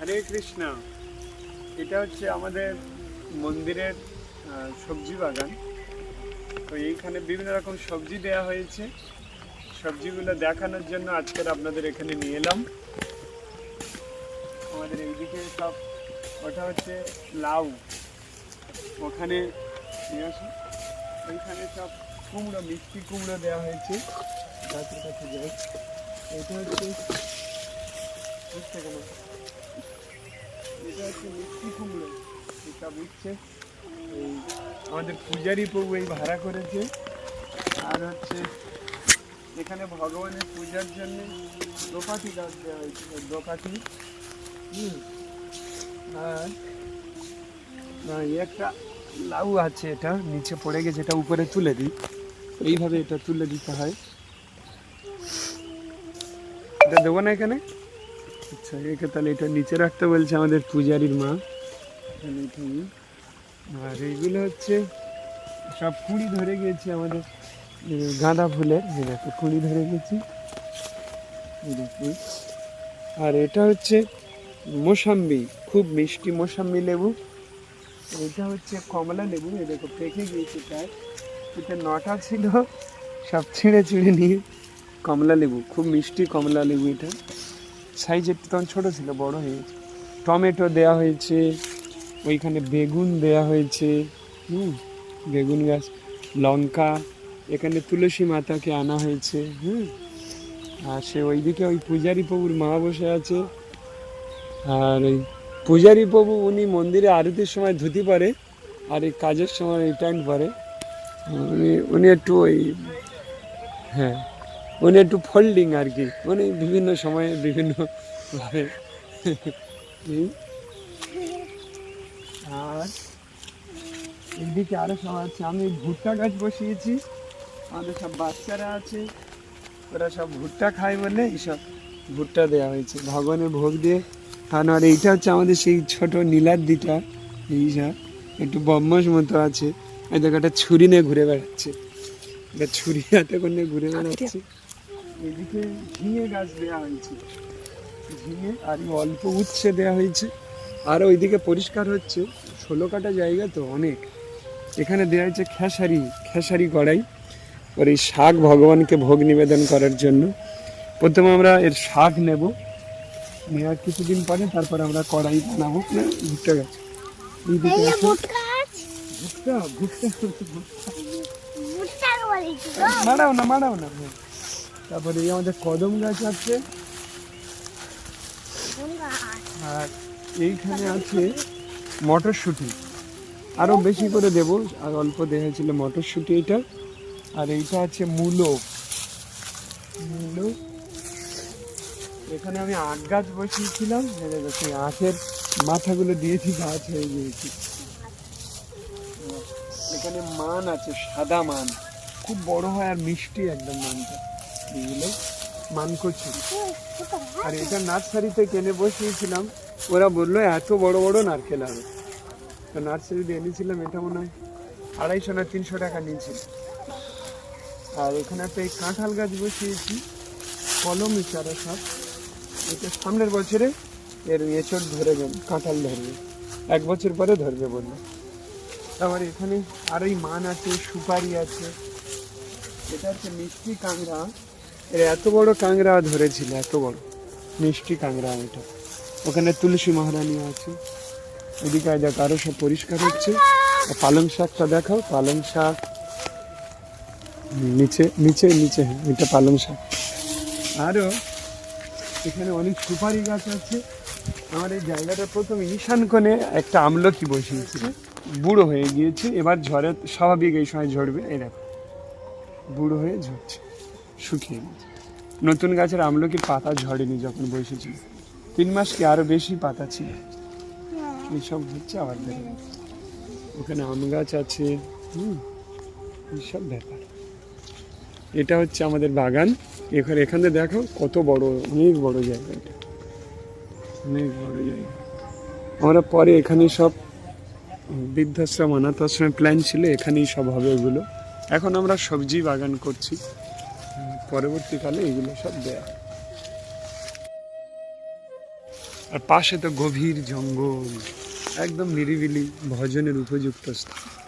হরে কৃষ্ণ। এটা হচ্ছে আমাদের মন্দিরের সবজি বাগান। তো এইখানে বিভিন্ন রকম সবজি দেয়া হয়েছে। সবজিগুলো দেখানোর জন্য আজকের আপনাদের এখানে নিয়ে এলাম। আমাদের এইদিকে সব ওটা হচ্ছে লাউ। ওখানে নিয়ে আসো। ওইখানে সব কুমড়ো, মিষ্টি কুমড়ো দেওয়া হয়েছে। গাছের কাছে যাই। এটা হচ্ছে বুঝতে এটা হচ্ছে আমাদের পূজারি প্রভু এই ভাড়া করেছে। আর হচ্ছে এখানে ভগবানের পূজার জন্য দোপাটি গাছ দেওয়া হয়েছে দোপাটি হুম। আর একটা লাউ আছে এটা, নিচে পড়ে গেছে, এটা উপরে তুলে দিই। এইভাবে এটা তুলে দিতে হয়। এটা দেবো না এখানে? আচ্ছা একে তাহলে এটা নিচে রাখতে বলছে আমাদের পূজারির মা। আর এইগুলো হচ্ছে সব কুড়ি ধরে গেছে আমাদের গাঁদা ফুলের। এই দেখো, কুড়ি ধরে গেছে। আর এটা হচ্ছে মোসাম্বি, খুব মিষ্টি মোসাম্বি লেবু। এটা হচ্ছে কমলা লেবু। এই দেখো, পেকে গিয়েছে প্রায়। এটা নটা ছিল, সব ছিঁড়ে ছিঁড়ে নিয়ে। কমলা লেবু, খুব মিষ্টি কমলা লেবু এটা। সাইজ একটু তখন ছোটো ছিল, বড় হয়েছে টমেটো দেয়া হয়েছে, ওইখানে বেগুন দেয়া হয়েছে, হুম, বেগুন গাছ, লঙ্কা, এখানে তুলসী মাতাকে আনা হয়েছে, হুম। আর সে ওইদিকে ওই পূজারী প্রভুর মা বসে আছে। আর ওই পূজারী প্রভু, উনি মন্দিরে আরতির সময় ধুতি পরে, আর এই কাজের সময় এই প্যান্ট পরে। উনি উনি একটু ওই হ্যাঁ। উনি একটু ফোল্ডিং আর কি। উনি বিভিন্ন সময়ে বিভিন্নভাবে। আর এদিকে আরও সব আছে। আমি ভুট্টা গাছ বসিয়েছি। আমাদের সব বাচ্চারা আছে। ওরা সব ভুট্টা খায় বলে এইসব ভুট্টা দেওয়া হয়েছে। ভগবানের ভোগ দিয়ে খাওয়ানো। আর এইটা হচ্ছে আমাদের সেই ছোট নীলার দিটা। এইটা একটু বম্মস মতো আছে। এই একটা ছুরি নিয়ে ঘুরে বেড়াচ্ছে। এটা ছুরি হাতে করে ঘুরে বেড়াচ্ছে। এদিকে ঝিঙে গাছ দেওয়া হয়েছে। ঝিঙে আর অল্প উচ্ছে দেওয়া হয়েছে। আর ওইদিকে পরিষ্কার হচ্ছে ষোলো কাটা জায়গা তো অনেক। এখানে দেওয়া হয়েছে খেসারি খেসারি কড়াই। ওর এই শাক ভগবানকে ভোগ নিবেদন করার জন্য। প্রথমে আমরা এর শাক নেব। নেওয়ার কিছুদিন পরে তারপর আমরা কড়াই বানাবো। ভুট্টা গাছ। ভুট্টা ভুট্টা মারাও না মারাও না। তারপরে এই আমাদের কদম গাছ আছে। আর এইখানে আছে মটরশুঁটি। আরও বেশি করে দেবো, আর অল্প হয়েছিল মটরশুঁটি এটা। আর এইটা আছে মূলো। মূলো। এখানে আমি আখ গাছ বসিয়েছিলাম সেই আখের মাথাগুলো দিয়েছি, গাছ হয়ে গিয়েছি। এখানে মান আছে, সাদা মান। খুব বড় হয় আর মিষ্টি একদম মানটা। এগুলো আর এটা নার্সারিতে কিনে বসিয়েছিলাম ওরা বলল এত বড় বড় নারকেল হবে। তো নার্সারিতে এনেছিলাম এটা মনে হয় আড়াইশো না তিনশো টাকা নিয়েছিল। আর এখানে একটা এই কাঁঠাল গাছ বসিয়েছি কলমি চারা সব এটা সামনের বছরে এর এঁচড় ধরে যাবে কাঁঠাল ধরবে। এক বছর পরে ধরবে বলল। তারপরে এখানে আর এই মান আছে সুপারি আছে। এটা হচ্ছে মিষ্টি কাংড়া এত বড় কাংড়া ধরেছিল এত বড়। মিষ্টি কাংড়া এটা। ওখানে তুলসী মহারানী আছে। এদিকে দেখ আরও সব পরিষ্কার হচ্ছে। পালং শাকটা দেখাও পালং শাক। নিচে নিচে নিচে হ্যাঁ, এটা পালং শাক। আরও এখানে অনেক সুপারি গাছ আছে। আমার এই জায়গাটা প্রথম ঈশান কোণে একটা আমলকি বসিয়েছিল বুড়ো হয়ে গিয়েছে এবার ঝড়ে স্বাভাবিক এই সময় ঝরবে দেখো। বুড়ো হয়ে ঝরছে। শুকিয়ে গেছে নতুন গাছের আমলকির পাতা ঝরেনি যখন বসেছিল? তিন মাস কি আরও বেশি পাতা ছিল? এইসব হচ্ছে আবার ওখানে আম গাছ আছে। হুম এইসব ব্যাপার। এটা হচ্ছে আমাদের বাগান। এখানে এখানে দেখো কত বড় অনেক বড় জায়গা এটা। অনেক বড় জায়গা। আমরা পরে এখানে সব বৃদ্ধাশ্রম অনাথ আশ্রমের প্ল্যান ছিল এখানেই সব হবে ওগুলো। এখন আমরা সবজি বাগান করছি। পরবর্তীকালে এগুলো সব দেয়া। আর পাশে তো গভীর জঙ্গল একদম নিরিবিলি ভজনের উপযুক্ত স্থান।